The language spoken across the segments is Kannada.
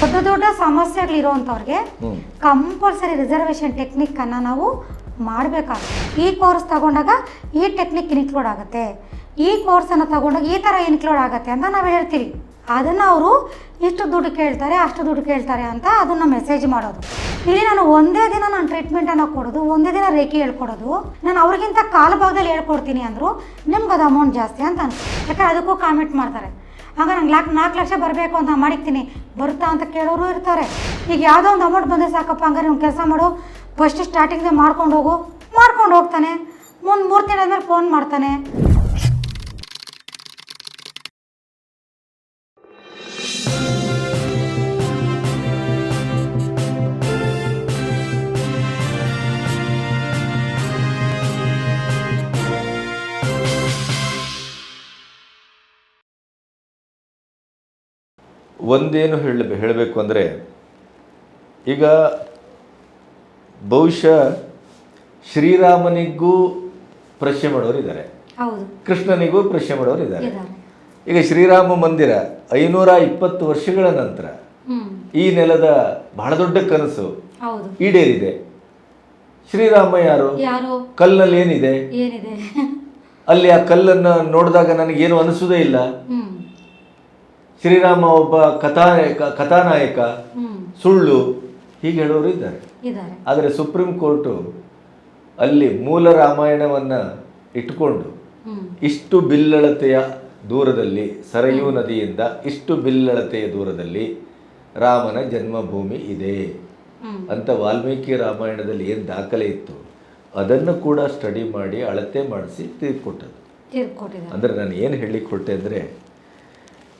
ದೊಡ್ಡ ದೊಡ್ಡ ಸಮಸ್ಯೆಗಳಿರೋವಂಥವ್ರಿಗೆ ಕಂಪಲ್ಸರಿ ರಿಸರ್ವೇಷನ್ ಟೆಕ್ನಿಕ್ಕನ್ನು ನಾವು ಮಾಡಬೇಕಾಗುತ್ತೆ. ಈ ಕೋರ್ಸ್ ತಗೊಂಡಾಗ ಈ ಟೆಕ್ನಿಕ್ ಇನ್ಕ್ಲೂಡ್ ಆಗುತ್ತೆ. ಈ ಕೋರ್ಸನ್ನು ತಗೊಂಡಾಗ ಈ ಥರ ಇನ್ಕ್ಲೂಡ್ ಆಗುತ್ತೆ ಅಂತ ನಾವು ಹೇಳ್ತೀವಿ. ಅದನ್ನು ಅವರು ಇಷ್ಟು ದುಡ್ಡು ಕೇಳ್ತಾರೆ ಅಷ್ಟು ದುಡ್ಡು ಕೇಳ್ತಾರೆ ಅಂತ ಅದನ್ನು ಮೆಸೇಜ್ ಮಾಡೋದು. ಇಲ್ಲಿ ನಾನು ಒಂದೇ ದಿನ ನಾನು ಟ್ರೀಟ್ಮೆಂಟನ್ನು ಕೊಡೋದು ಒಂದೇ ದಿನ ರೇಖೆ ಹೇಳ್ಕೊಡೋದು. ನಾನು ಅವ್ರಿಗಿಂತ ಕಾಲ ಭಾಗದಲ್ಲಿ ಹೇಳ್ಕೊಡ್ತೀನಿ ಅಂದರು ನಿಮ್ಗೆ ಅದು ಅಮೌಂಟ್ ಜಾಸ್ತಿ ಅಂತ ಅನ್ಸುತ್ತೆ. ಯಾಕಂದ್ರೆ ಅದಕ್ಕೂ ಕಾಮೆಂಟ್ ಮಾಡ್ತಾರೆ. ಆಗ ನಂಗೆ ಲಾಕ್ ನಾಲ್ಕು ಲಕ್ಷ ಬರಬೇಕು ಅಂತ ಮಾಡಿಕ್ತೀನಿ. ಬರುತ್ತಾ ಅಂತ ಕೇಳೋರು ಇರ್ತಾರೆ. ಈಗ ಯಾವುದೋ ಒಂದು ಅಮೌಂಟ್ ಬಂದರೆ ಸಾಕಪ್ಪ, ಹಂಗಾರೆ ನೀವು ಕೆಲಸ ಮಾಡು. ಫಸ್ಟ್ ಸ್ಟಾರ್ಟಿಂಗ್ದೇ ಮಾಡ್ಕೊಂಡು ಹೋಗು. ಮಾಡ್ಕೊಂಡು ಹೋಗ್ತಾನೆ. ಮುಂದೆ ಮೂರು ತಿಂಗಳಾದ್ಮೇಲೆ ಫೋನ್ ಮಾಡ್ತಾನೆ. ಒಂದೇನು ಹೇಳ ಹೇಳಬೇಕು ಅಂದರೆ ಈಗ ಬಹುಶಃ ಶ್ರೀರಾಮನಿಗೂ ಪ್ರಶ್ನೆ ಮಾಡೋರು ಇದ್ದಾರೆ. ಕೃಷ್ಣನಿಗೂ ಪ್ರಶ್ನೆ ಮಾಡೋರು ಇದ್ದಾರೆ. ಈಗ ಶ್ರೀರಾಮ ಮಂದಿರ ಐನೂರ ಇಪ್ಪತ್ತು ವರ್ಷಗಳ ನಂತರ ಈ ನೆಲದ ಬಹಳ ದೊಡ್ಡ ಕನಸು ಈಡೇರಿದೆ. ಶ್ರೀರಾಮ ಯಾರು? ಕಲ್ಲಲ್ಲಿ ಏನಿದೆ? ಅಲ್ಲಿ ಆ ಕಲ್ಲನ್ನು ನೋಡಿದಾಗ ನನಗೇನು ಅನಿಸೋದೇ ಇಲ್ಲ. ಶ್ರೀರಾಮ ಒಬ್ಬ ಕಥಾನಾಯಕ ಕಥಾನಾಯಕ ಸುಳ್ಳು ಹೀಗೆ ಹೇಳೋರು ಇದ್ದಾರೆ. ಇದ್ದಾರೆ. ಆದರೆ ಸುಪ್ರೀಂ ಕೋರ್ಟು ಅಲ್ಲಿ ಮೂಲ ರಾಮಾಯಣವನ್ನು ಇಟ್ಟುಕೊಂಡು ಇಷ್ಟು ಬಿಲ್ಲಳತೆಯ ದೂರದಲ್ಲಿ ಸರಯೂ ನದಿಯಿಂದ ಇಷ್ಟು ಬಿಲ್ಲಳತೆಯ ದೂರದಲ್ಲಿ ರಾಮನ ಜನ್ಮಭೂಮಿ ಇದೆ ಅಂತ ವಾಲ್ಮೀಕಿ ರಾಮಾಯಣದಲ್ಲಿ ಏನು ದಾಖಲೆ ಇತ್ತು ಅದನ್ನು ಕೂಡ ಸ್ಟಡಿ ಮಾಡಿ ಅಳತೆ ಮಾಡಿಸಿ ತೀರ್ಕೊಟ್ಟದ್ದು ಅಂದರೆ ನಾನು ಏನು ಹೇಳಿಕೊಟ್ಟೆ ಅಂದರೆ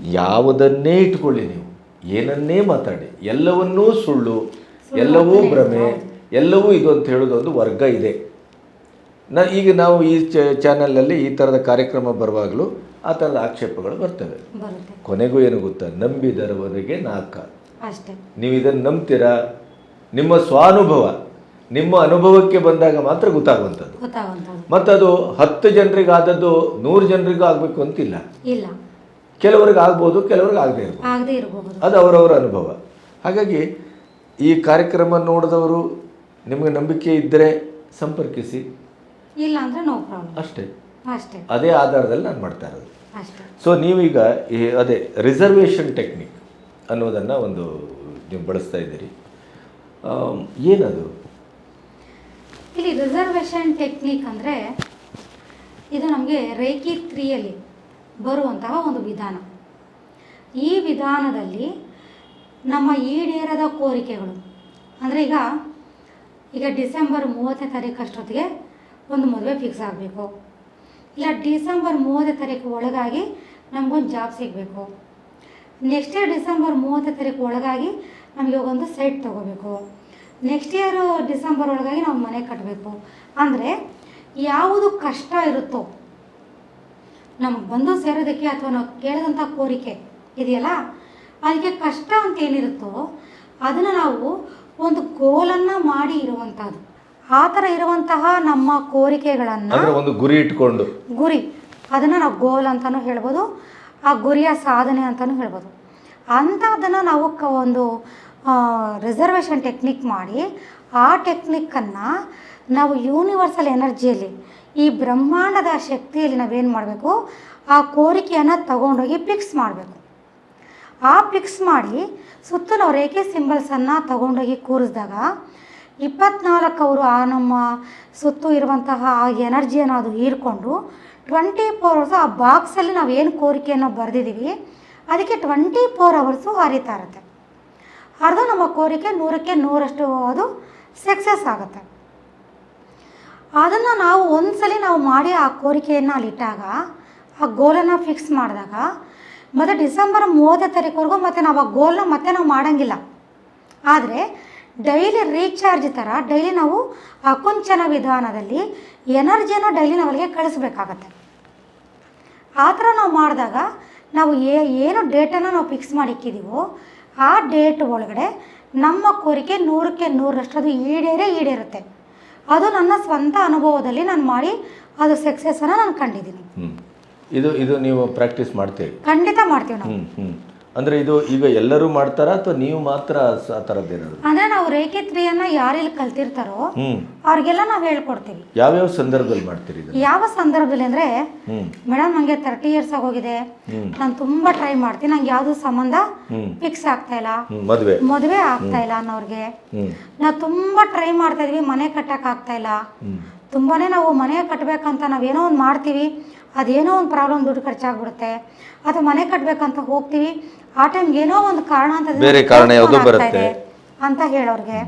ಯಾವುದನ್ನೇ ಇಟ್ಕೊಳ್ಳಿ ನೀವು ಏನನ್ನೇ ಮಾತಾಡಿ ಎಲ್ಲವನ್ನೂ ಸುಳ್ಳು ಎಲ್ಲವೂ ಭ್ರಮೆ ಎಲ್ಲವೂ ಇದು ಅಂತ ಹೇಳೋದು ಒಂದು ವರ್ಗ ಇದೆ. ನ ಈಗ ನಾವು ಈ ಚಾನಲಲ್ಲಿ ಈ ಥರದ ಕಾರ್ಯಕ್ರಮ ಬರುವಾಗಲೂ ಆ ಥರದ ಆಕ್ಷೇಪಗಳು ಬರ್ತವೆ. ಕೊನೆಗೂ ಏನು ಗೊತ್ತಾ? ನಂಬಿದರವರೆಗೆ ನಾಕ. ಅಷ್ಟೇ. ನೀವು ಇದನ್ನು ನಂಬ್ತೀರಾ? ನಿಮ್ಮ ಸ್ವಾನುಭವ ನಿಮ್ಮ ಅನುಭವಕ್ಕೆ ಬಂದಾಗ ಮಾತ್ರ ಗೊತ್ತಾಗುವಂಥದ್ದು. ಮತ್ತದು ಹತ್ತು ಜನರಿಗಾದದ್ದು ನೂರು ಜನರಿಗೂ ಆಗಬೇಕು ಅಂತಿಲ್ಲ. ಇಲ್ಲ. ಕೆಲವರಿಗೆ ಆಗ್ಬೋದು ಕೆಲವರಿಗೆ ಆಗದೇ ಇರ್ಬೋದು. ಆಗದೆ ಇರಬಹುದು ಅದು ಅವರವರ ಅನುಭವ. ಹಾಗಾಗಿ ಈ ಕಾರ್ಯಕ್ರಮ ನೋಡಿದವರು ನಿಮಗೆ ನಂಬಿಕೆ ಇದ್ದರೆ ಸಂಪರ್ಕಿಸಿ. ಇಲ್ಲ ಅಂದರೆ ನೋ ಪ್ರಾಬ್ಲಮ್ ಅಷ್ಟೇ. ಅಷ್ಟೇ. ಅದೇ ಆಧಾರದಲ್ಲಿ ನಾನು ಮಾಡ್ತಾ ಇರೋದು. ಅಷ್ಟೇ. ಸೊ ನೀವೀಗ ಈ ಅದೇ ರಿಸರ್ವೇಷನ್ ಟೆಕ್ನಿಕ್ ಅನ್ನೋದನ್ನು ಒಂದು ನೀವು ಬಳಸ್ತಾ ಇದ್ದೀರಿ. ಆಮ್, ಏನದು? ಇಲ್ಲಿ ರಿಸರ್ವೇಷನ್ ಟೆಕ್ನಿಕ್ ಅಂದರೆ ಇದು ನಮಗೆ ರೇಖಿ ತ್ರೀಯಲ್ಲಿ ಬರುವಂತಹ ಒಂದು ವಿಧಾನ. ಈ ವಿಧಾನದಲ್ಲಿ ನಮ್ಮ ಈಡೇರದ ಕೋರಿಕೆಗಳು. ಅಂದರೆ ಈಗ ಈಗ ಡಿಸೆಂಬರ್ ಮೂವತ್ತನೇ ತಾರೀಕು ಅಷ್ಟೊತ್ತಿಗೆ ಒಂದು ಮದುವೆ ಫಿಕ್ಸ್ ಆಗಬೇಕು. ಇಲ್ಲ, ಡಿಸೆಂಬರ್ ಮೂವತ್ತನೇ ತಾರೀಕು ಒಳಗಾಗಿ ನಮಗೊಂದು ಜಾಬ್ ಸಿಗಬೇಕು. ನೆಕ್ಸ್ಟ್ ಇಯರ್ ಡಿಸೆಂಬರ್ ಮೂವತ್ತನೇ ತಾರೀಕು ಒಳಗಾಗಿ ನಮಗೆ ಒಂದು ಸೈಟ್ ತೊಗೋಬೇಕು. ನೆಕ್ಸ್ಟ್ ಇಯರು ಡಿಸೆಂಬರ್ ಒಳಗಾಗಿ ನಾವು ಮನೆ ಕಟ್ಟಬೇಕು ಅಂದರೆ, ಯಾವುದು ಕಷ್ಟ ಇರುತ್ತೋ ನಮಗೆ ಬಂದು ಸೇರೋದಕ್ಕೆ ಅಥವಾ ನಾವು ಕೇಳಿದಂಥ ಕೋರಿಕೆ ಇದೆಯಲ್ಲ ಅದಕ್ಕೆ ಕಷ್ಟ ಅಂತ ಏನಿರುತ್ತೋ ಅದನ್ನು ನಾವು ಒಂದು ಗೋಲನ್ನು ಮಾಡಿ ಇರುವಂಥದ್ದು ಆ ಥರ ಇರುವಂತಹ ನಮ್ಮ ಕೋರಿಕೆಗಳನ್ನು ಒಂದು ಗುರಿ ಇಟ್ಕೊಂಡು. ಗುರಿ ಅದನ್ನು ನಾವು ಗೋಲ್ ಅಂತಲೂ ಹೇಳ್ಬೋದು ಆ ಗುರಿಯ ಸಾಧನೆ ಅಂತಲೂ ಹೇಳ್ಬೋದು. ಅಂಥದ್ದನ್ನು ನಾವು ಕ ಒಂದು ರಿಸರ್ವೇಷನ್ ಟೆಕ್ನಿಕ್ ಮಾಡಿ, ಆ ಟೆಕ್ನಿಕ್ಕನ್ನು ನಾವು ಯೂನಿವರ್ಸಲ್ ಎನರ್ಜಿಯಲ್ಲಿ ಈ ಬ್ರಹ್ಮಾಂಡದ ಶಕ್ತಿಯಲ್ಲಿ ನಾವೇನು ಮಾಡಬೇಕು? ಆ ಕೋರಿಕೆಯನ್ನು ತಗೊಂಡೋಗಿ ಫಿಕ್ಸ್ ಮಾಡಬೇಕು. ಆ ಫಿಕ್ಸ್ ಮಾಡಿ, ಸುತ್ತಲೂ ರೇಖೆ ಸಿಂಬಲ್ಸನ್ನು ತಗೊಂಡೋಗಿ ಕೂರಿಸಿದಾಗ, ಇಪ್ಪತ್ನಾಲ್ಕು ಅವರು ಆ ನಮ್ಮ ಸುತ್ತು ಇರುವಂತಹ ಆ ಎನರ್ಜಿಯನ್ನು ಅದು ಹೀರ್ಕೊಂಡು ಟ್ವೆಂಟಿ ಫೋರ್ ಅವರ್ಸು ಆ ಬಾಕ್ಸಲ್ಲಿ ನಾವು ಏನು ಕೋರಿಕೆಯನ್ನು ಬರೆದಿದ್ದೀವಿ ಅದಕ್ಕೆ ಟ್ವೆಂಟಿ ಫೋರ್ ಅವರ್ಸು ಹರಿತಾ ಇರುತ್ತೆ ಅರ್ಧ ನಮ್ಮ ಕೋರಿಕೆ, ನೂರಕ್ಕೆ ನೂರಷ್ಟು ಅದು ಸಕ್ಸಸ್ ಆಗುತ್ತೆ. ಅದನ್ನು ನಾವು ಒಂದ್ಸಲಿ ನಾವು ಮಾಡಿ ಆ ಕೋರಿಕೆಯನ್ನು ಅಲ್ಲಿಟ್ಟಾಗ ಆ ಗೋಲನ್ನು ಫಿಕ್ಸ್ ಮಾಡಿದಾಗ, ಮತ್ತು ಡಿಸೆಂಬರ್ ಮೂವತ್ತನೇ ತಾರೀಕುವರೆಗೂ ಮತ್ತೆ ನಾವು ಆ ಗೋಲ್ನ ಮತ್ತೆ ನಾವು ಮಾಡೋಂಗಿಲ್ಲ. ಆದರೆ ಡೈಲಿ ರೀಚಾರ್ಜ್ ಥರ ಡೈಲಿ ನಾವು ಅಕುಂಚನ ವಿಧಾನದಲ್ಲಿ ಎನರ್ಜಿಯನ್ನು ಡೈಲಿ ನಾವಲ್ಲಿಗೆ ಕಳಿಸ್ಬೇಕಾಗತ್ತೆ. ಆ ಥರ ನಾವು ಮಾಡಿದಾಗ, ನಾವು ಏನು ಡೇಟನ್ನು ನಾವು ಫಿಕ್ಸ್ ಮಾಡಿಕ್ಕಿದ್ದೀವೋ ಆ ಡೇಟ್ ಒಳಗಡೆ ನಮ್ಮ ಕೋರಿಕೆ ನೂರಕ್ಕೆ ನೂರರಷ್ಟು ಅದು ಈಡೇರೇ ಈಡೇರುತ್ತೆ. ಅದು ನನ್ನ ಸ್ವಂತ ಅನುಭವದಲ್ಲಿ ನಾನು ಮಾಡಿ ಅದು ಸಕ್ಸಸ್ಸನ್ನು ನಾನು ಕಂಡಿದ್ದೀನಿ. ಇದು ಇದು ನೀವು ಪ್ರಾಕ್ಟೀಸ್ ಮಾಡ್ತೀವಿ ಖಂಡಿತ ಮಾಡ್ತೀವಿ ನಾವು. ಅಂದ್ರೆ ಇದು ಈಗ ಎಲ್ಲರೂ ಮಾಡ್ತಾರಾ ಅಥವಾ ನೀವು ಮಾತ್ರ ಆ ಥರದ್ದೇನಾದ್ರು ಅಂದ್ರೆ ನಾವು ರೇಖೆ ಯಾರೆಲ್ಲಿ ಕಲ್ತಿರ್ತಾರೋ ಹ್ಮ್. ಅವ್ರಿಗೆಲ್ಲ ನಾವು ಹೇಳ್ಕೊಡ್ತೀವಿ. ಯಾವ್ಯಾವ ಸಂದರ್ಭದಲ್ಲಿ ಮಾಡ್ತೀರಿ ಇದನ್ನ? ಯಾವ ಸಂದರ್ಭದಲ್ಲಿ ಅಂದ್ರೆ ಹ್ಮ್. ಮೇಡಮ್ ನಂಗೆ ತರ್ಟಿ ಇಯರ್ಸ್ ಆಗೋಗಿದೆ ನಾನು ತುಂಬಾ ಟ್ರೈ ಮಾಡ್ತೀನಿ. ನಂಗೆ ಯಾವ್ದು ಸಂಬಂಧ ಫಿಕ್ಸ್ ಆಗ್ತಾ ಇಲ್ಲ. ಹ್ಮ್ ಮದ್ವೆ. ಮದುವೆ ಆಗ್ತಾ ಇಲ್ಲ ಅನ್ನೋರ್ಗೆ. ನಾವು ತುಂಬ ಟ್ರೈ ಮಾಡ್ತಾ ಇದೀವಿ. ಮನೆ ಕಟ್ಟಕ್ ಆಗ್ತಾ ಇಲ್ಲ. ತುಂಬಾ ನಾವು ಮನೆ ಕಟ್ಟಬೇಕಂತ ನಾವೇನೋ ಒಂದು ಮಾಡ್ತೀವಿ ಅದೇನೋ ಒಂದು ಪ್ರಾಬ್ಲಮ್ ದುಡ್ಡು ಖರ್ಚಾಗ್ಬಿಡುತ್ತೆ ಅದು ಮನೆ ಕಟ್ಟಬೇಕಂತ ಹೋಗ್ತೀವಿ ಆ ಟೈಮ್ಗೆ ಏನೋ ಒಂದು ಕಾರಣ ಅಂತ ಬೇರೆ ಕಾರಣ ಯಾವುದೋ ಬರುತ್ತೆ. ಅಂತ ಹೇಳೋರಿಗೆ.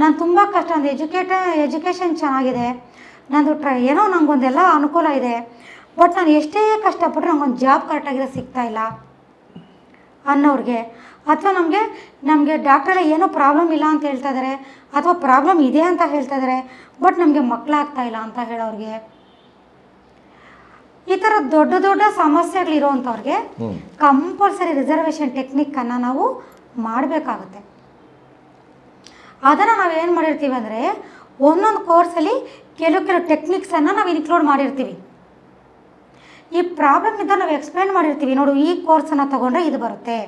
ನಾನು ತುಂಬ ಕಷ್ಟ ಒಂದು ಎಜುಕೇಟ ಎಜುಕೇಷನ್ ಚೆನ್ನಾಗಿದೆ. ನಂದು ಟ್ರೈ ಏನೋ ನಂಗೊಂದೆಲ್ಲ ಅನುಕೂಲ ಇದೆ. ಬಟ್ ನಾನು ಎಷ್ಟೇ ಕಷ್ಟಪಟ್ಟರೆ ನಂಗೊಂದು ಜಾಬ್ ಕರೆಕ್ಟಾಗಿರೋ ಸಿಗ್ತಾ ಇಲ್ಲ. ಅನ್ನೋರಿಗೆ. ಅಥವಾ ನಮಗೆ ನಮಗೆ ಡಾಕ್ಟರ್ ಏನೋ ಪ್ರಾಬ್ಲಮ್ ಇಲ್ಲ ಅಂತ ಹೇಳ್ತಾ ಇದ್ದಾರೆ ಅಥವಾ ಪ್ರಾಬ್ಲಮ್ ಇದೆ ಅಂತ ಹೇಳ್ತಾ ಇದ್ದಾರೆ ಬಟ್ ನಮಗೆ ಮಕ್ಕಳಾಗ್ತಾ ಇಲ್ಲ ಅಂತ ಹೇಳೋರಿಗೆ. ಈ ಥರ ದೊಡ್ಡ ದೊಡ್ಡ ಸಮಸ್ಯೆಗಳಿರೋವಂಥವ್ರಿಗೆ ಅಂಥವ್ರಿಗೆ ಕಂಪಲ್ಸರಿ ರಿಸರ್ವೇಷನ್ ಟೆಕ್ನಿಕ್ಕನ್ನು ನಾವು ಮಾಡಬೇಕಾಗುತ್ತೆ. ಅದನ್ನು ನಾವು ಏನು ಮಾಡಿರ್ತೀವಿ ಅಂದರೆ ಒಂದೊಂದು ಕೋರ್ಸಲ್ಲಿ ಕೆಲವು ಕೆಲವು ಟೆಕ್ನಿಕ್ಸನ್ನು ನಾವು ಇನ್ಕ್ಲೂಡ್ ಮಾಡಿರ್ತೀವಿ. ಈ ಪ್ರಾಬ್ಲಮ್ ಇದ್ದ ನಾವು ಎಕ್ಸ್ಪ್ಲೇನ್ ಮಾಡಿರ್ತೀವಿ. ನೋಡು, ಈ ಕೋರ್ಸನ್ನು ತೊಗೊಂಡ್ರೆ ಇದು ಬರುತ್ತೆ.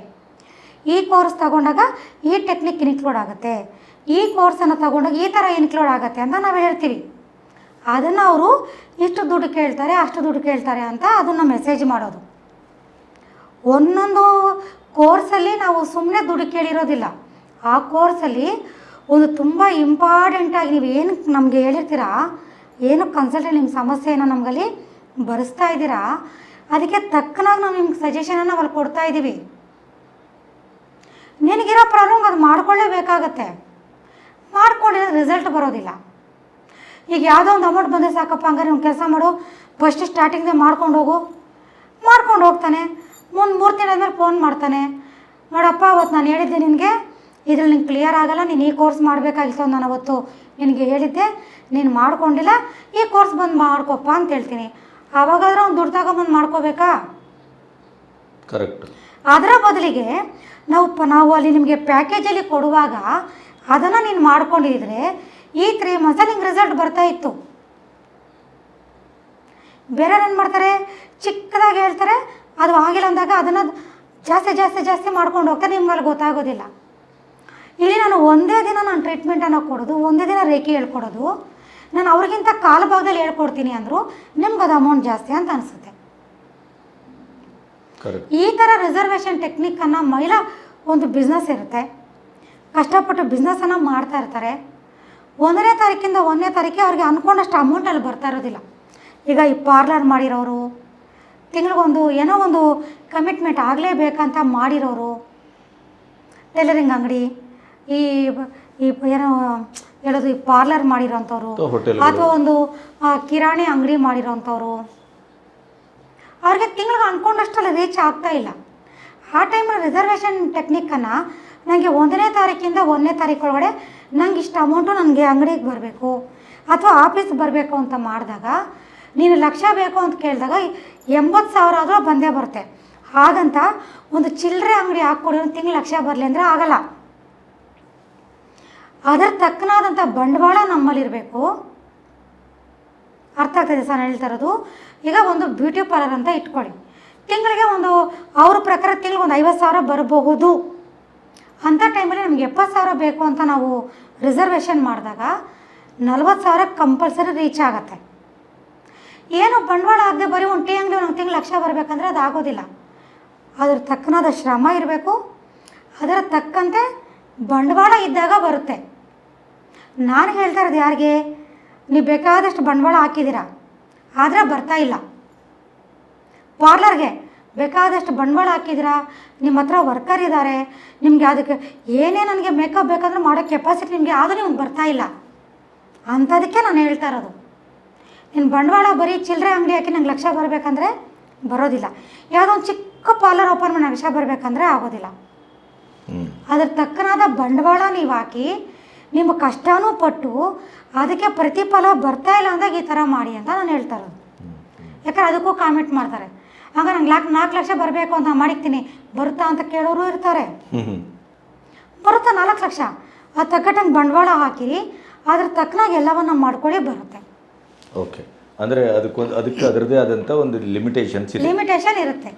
ಈ ಕೋರ್ಸ್ ತಗೊಂಡಾಗ ಈ ಟೆಕ್ನಿಕ್ ಇನ್ಕ್ಲೂಡ್ ಆಗುತ್ತೆ. ಈ ಕೋರ್ಸನ್ನು ತಗೊಂಡಾಗ ಈ ಥರ ಇನ್ಕ್ಲೂಡ್ ಆಗುತ್ತೆ ಅಂತ ನಾವು ಹೇಳ್ತೀವಿ. ಅದನ್ನು ಅವರು ಇಷ್ಟು ದುಡ್ಡು ಕೇಳ್ತಾರೆ, ಅಷ್ಟು ದುಡ್ಡು ಕೇಳ್ತಾರೆ ಅಂತ ಅದನ್ನು ಮೆಸೇಜ್ ಮಾಡೋದು. ಒಂದೊಂದು ಕೋರ್ಸಲ್ಲಿ ನಾವು ಸುಮ್ಮನೆ ದುಡ್ಡು ಕೇಳಿರೋದಿಲ್ಲ. ಆ ಕೋರ್ಸಲ್ಲಿ ಒಂದು ತುಂಬ ಇಂಪಾರ್ಟೆಂಟಾಗಿ ನೀವು ಏನು ನಮಗೆ ಹೇಳಿರ್ತೀರಾ, ಏನು ಕನ್ಸಲ್ಟೆಂಟ್ ನಿಮ್ಮ ಸಮಸ್ಯೆಯನ್ನು ನಮಗಲ್ಲಿ ಬರೆಸ್ತಾ ಇದ್ದೀರಾ? ಅದಕ್ಕೆ ತಕ್ಕನಾಗಿ ನಾವು ನಿಮ್ಗೆ ಸಜೆಷನನ್ನು ಅಲ್ಲಿ ಕೊಡ್ತಾ ಇದ್ದೀವಿ ನಿನಗಿರೋ ಪ್ರಾಬ್ಲಮ್ ಅದು ಮಾಡ್ಕೊಳ್ಳೇಬೇಕಾಗತ್ತೆ. ಮಾಡ್ಕೊಂಡಿರೋ ರಿಸಲ್ಟ್ ಬರೋದಿಲ್ಲ. ಈಗ ಯಾವುದೋ ಒಂದು ಅಮೌಂಟ್ ಬಂದರೆ ಸಾಕಪ್ಪ, ಹಂಗಾರೆ ನೀವು ಕೆಲಸ ಮಾಡು. ಫಸ್ಟ್ ಸ್ಟಾರ್ಟಿಂಗ್ದೇ ಮಾಡ್ಕೊಂಡು ಹೋಗು. ಮಾಡ್ಕೊಂಡು ಹೋಗ್ತಾನೆ. ಮುಂದೆ ಮೂರು ತಿಂಗಳಾದ್ಮೇಲೆ ಫೋನ್ ಮಾಡ್ತಾನೆ. ನೋಡಪ್ಪ ಅವತ್ತು ನಾನು ಹೇಳಿದ್ದೆ ನಿನಗೆ. ಇದ್ರಲ್ಲಿ ನಿಂಗೆ ಕ್ಲಿಯರ್ ಆಗಲ್ಲ. ನೀನು ಈ ಕೋರ್ಸ್ ಮಾಡಬೇಕಾಗಿತ್ತು ನಾನು ಅವತ್ತು ನಿನಗೆ ಹೇಳಿದ್ದೆ. ನೀನು ಮಾಡ್ಕೊಂಡಿಲ್ಲ. ಈ ಕೋರ್ಸ್ ಬಂದು ಮಾಡ್ಕೊಪ್ಪ ಅಂತ ಹೇಳ್ತೀನಿ. ಆವಾಗಾದ್ರೆ ಅವ್ನು ದುಡ್ಡು ತಗೊಂಬಂದು ಮಾಡ್ಕೋಬೇಕಾ? ಕರೆಕ್ಟ್ ಅದರ ಬದಲಿಗೆ ನಾವು ಪ ನಾವು ಅಲ್ಲಿ ನಿಮಗೆ ಪ್ಯಾಕೇಜಲ್ಲಿ ಕೊಡುವಾಗ ಅದನ್ನು ನೀನು ಮಾಡ್ಕೊಂಡಿದ್ರೆ ಈ ತ್ರೀ ಮಂತ್ಸಲ್ಲಿ ನಿಂಗೆ ರಿಸಲ್ಟ್ ಬರ್ತಾ ಇತ್ತು. ಬೇರೆ ಏನು ಮಾಡ್ತಾರೆ? ಚಿಕ್ಕದಾಗಿ ಹೇಳ್ತಾರೆ ಅದು ಆಗಿಲ್ಲ ಅಂದಾಗ ಅದನ್ನು ಜಾಸ್ತಿ ಜಾಸ್ತಿ ಜಾಸ್ತಿ ಮಾಡ್ಕೊಂಡು ಹೋಗ್ತಾರೆ ನಿಮ್ಗೆ ಅಲ್ಲಿ ಗೊತ್ತಾಗೋದಿಲ್ಲ. ಇಲ್ಲಿ ನಾನು ಒಂದೇ ದಿನ ನಾನು ಟ್ರೀಟ್ಮೆಂಟನ್ನು ಕೊಡೋದು ಒಂದೇ ದಿನ ರೇಖೆ ಹೇಳ್ಕೊಡೋದು ನಾನು ಅವ್ರಿಗಿಂತ ಕಾಲಭಾಗದಲ್ಲಿ ಹೇಳ್ಕೊಡ್ತೀನಿ ಅಂದರು ನಿಮ್ಗೆ ಅದು ಅಮೌಂಟ್ ಜಾಸ್ತಿ ಅಂತ ಅನಿಸುತ್ತೆ. ಈ ಥರ ರಿಸರ್ವೇಷನ್ ಟೆಕ್ನಿಕ್ಕನ್ನು ಮಹಿಳಾ ಒಂದು ಬಿಸ್ನೆಸ್ ಇರುತ್ತೆ. ಕಷ್ಟಪಟ್ಟು ಬಿಸ್ನೆಸ್ಸನ್ನು ಮಾಡ್ತಾ ಇರ್ತಾರೆ. ಒಂದನೇ ತಾರೀಕಿಂದ ಒಂದನೇ ತಾರೀಕಿಗೆ ಅವ್ರಿಗೆ ಅಂದ್ಕೊಂಡಷ್ಟು ಅಮೌಂಟ್ ಅಲ್ಲಿ ಬರ್ತಾ ಇರೋದಿಲ್ಲ. ಈಗ ಈ ಪಾರ್ಲರ್ ಮಾಡಿರೋರು ತಿಂಗಳಿಗೊಂದು ಏನೋ ಒಂದು ಕಮಿಟ್ಮೆಂಟ್ ಆಗಲೇಬೇಕಂತ ಮಾಡಿರೋರು ಟೈಲರಿಂಗ್ ಅಂಗಡಿ ಈ ಈ ಏನೋ ಹೇಳೋದು ಈ ಪಾರ್ಲರ್ ಮಾಡಿರೋಂಥವ್ರು ಅಥವಾ. ಒಂದು ಕಿರಾಣಿ ಅಂಗಡಿ ಮಾಡಿರೋಂಥವ್ರು. ಅವ್ರಿಗೆ ತಿಂಗಳಿಗೆ ಅಂದ್ಕೊಂಡಷ್ಟಲ್ಲಿ ರೀಚ್ ಆಗ್ತಾ ಇಲ್ಲ. ಆ ಟೈಮಲ್ಲಿ ರಿಸರ್ವೇಷನ್ ಟೆಕ್ನಿಕನ್ನು ನನಗೆ ಒಂದನೇ ತಾರೀಕಿಂದ ಒಂದನೇ ತಾರೀಕು ಒಳಗಡೆ ನಂಗೆ ಇಷ್ಟು ಅಮೌಂಟು ನನಗೆ ಅಂಗಡಿಗೆ ಬರಬೇಕು ಅಥವಾ ಆಫೀಸ್ಗೆ ಬರಬೇಕು ಅಂತ ಮಾಡಿದಾಗ ನೀನು ಲಕ್ಷ ಬೇಕು ಅಂತ ಕೇಳಿದಾಗ ಎಂಬತ್ತು ಸಾವಿರ ಆದರೂ ಬಂದೇ ಬರುತ್ತೆ. ಹಾಗಂತ ಒಂದು ಚಿಲ್ಲರೆ ಅಂಗಡಿ ಹಾಕ್ಕೊಡಿ ತಿಂಗಳು ಲಕ್ಷ ಬರಲಿ ಅಂದರೆ ಆಗಲ್ಲ. ಅದರ ತಕ್ಕನಾದಂಥ ಬಂಡವಾಳ ನಮ್ಮಲ್ಲಿರಬೇಕು. ಅರ್ಥ ಆಗ್ತದೆ ಸರ್ ಹೇಳ್ತಾ ಇರೋದು ಈಗ ಒಂದು ಬ್ಯೂಟಿ ಪಾರ್ಲರ್ ಅಂತ ಇಟ್ಕೊಳ್ಳಿ. ತಿಂಗಳಿಗೆ ಒಂದು ಅವ್ರ ಪ್ರಕಾರ ತಿಂಗಳಿಗೆ ಒಂದು ಐವತ್ತು ಸಾವಿರ ಬರಬಹುದು. ಅಂಥ ಟೈಮಲ್ಲಿ ನಮ್ಗೆ ಎಪ್ಪತ್ತು ಸಾವಿರ ಬೇಕು ಅಂತ ನಾವು ರಿಸರ್ವೇಷನ್ ಮಾಡಿದಾಗ ನಲ್ವತ್ತು ಸಾವಿರ ಕಂಪಲ್ಸರಿ ರೀಚ್ ಆಗುತ್ತೆ. ಏನು ಬಂಡವಾಳ ಆಗದೆ ಬರೀ ಒಂದು ಟೀ ಅಂಗಡಿ ಒಂದು ತಿಂಗಳು ಲಕ್ಷ ಬರಬೇಕಂದ್ರೆ ಅದು ಆಗೋದಿಲ್ಲ. ಅದ್ರ ತಕ್ಕನಾದ ಶ್ರಮ ಇರಬೇಕು. ಅದರ ತಕ್ಕಂತೆ ಬಂಡವಾಳ ಇದ್ದಾಗ ಬರುತ್ತೆ. ನಾನು ಹೇಳ್ತಾ ಇರೋದು ಯಾರಿಗೆ? ನೀವು ಬೇಕಾದಷ್ಟು ಬಂಡವಾಳ ಹಾಕಿದ್ದೀರಾ. ಆದರೆ ಬರ್ತಾ ಇಲ್ಲ. ಪಾರ್ಲರ್ಗೆ ಬೇಕಾದಷ್ಟು ಬಂಡವಾಳ ಹಾಕಿದ್ದೀರಾ. ನಿಮ್ಮ ಹತ್ರ ವರ್ಕರ್ ಇದ್ದಾರೆ. ನಿಮಗೆ ಅದಕ್ಕೆ ಏನೇ ನನಗೆ ಮೇಕಪ್ ಬೇಕಂದ್ರೆ ಮಾಡೋ ಕೆಪಾಸಿಟಿ ನಿಮಗೆ ಆದರೂ ನಿಮ್ಗೆ ಬರ್ತಾ ಇಲ್ಲ. ಅಂಥದಕ್ಕೆ ನಾನು ಹೇಳ್ತಾ ಇರೋದು. ನಿನ್ನ ಬಂಡವಾಳ ಬರೀ ಚಿಲ್ಲರೆ ಅಂಗಡಿ ಹಾಕಿ ನಂಗೆ ಲಕ್ಷ ಬರಬೇಕಂದ್ರೆ ಬರೋದಿಲ್ಲ. ಯಾವುದೋ ಒಂದು ಚಿಕ್ಕ ಪಾರ್ಲರ್ ಓಪನ್ ಮಾಡಿ ಲಕ್ಷ ಬರಬೇಕಂದ್ರೆ ಆಗೋದಿಲ್ಲ. ಅದ್ರ ತಕ್ಕನಾದ ಬಂಡವಾಳ ನೀವು ಹಾಕಿ ನಿಮ್ಮ ಕಷ್ಟನೂ ಪಟ್ಟು ಅದಕ್ಕೆ ಪ್ರತಿಫಲ ಬರ್ತಾ ಇಲ್ಲ ಅಂದಾಗ ಈ ಥರ ಮಾಡಿ ಅಂತ ನಾನು ಹೇಳ್ತಾ ಇರೋದು. ಯಾಕಂದ್ರೆ ಅದಕ್ಕೂ ಕಾಮೆಂಟ್ ಮಾಡ್ತಾರೆ. ಆಗ ನಂಗೆ ಲಾಕ್ ನಾಲ್ಕು ಲಕ್ಷ ಬರಬೇಕು ಅಂತ ಮಾಡಿರ್ತೀನಿ ಬರುತ್ತಾ ಅಂತ ಕೇಳೋರು ಇರ್ತಾರೆ. ಬರುತ್ತಾ ನಾಲ್ಕು ಲಕ್ಷ? ಆ ತಕ್ಕಟ್ಟಂಗೆ ಬಂಡವಾಳ ಹಾಕಿರಿ ಅದ್ರ ತಕ್ಕನಾಗಿ ಎಲ್ಲವನ್ನ ಮಾಡ್ಕೊಳ್ಳಿ ಬರುತ್ತೆ. ಓಕೆ ಅಂದರೆ ಅದಕ್ಕೊಂದು ಅದಕ್ಕೆ ಅದರದೇ ಆದಂಥ ಒಂದು ಲಿಮಿಟೇಷನ್ಸ್ ಲಿಮಿಟೇಷನ್ ಇರುತ್ತೆ.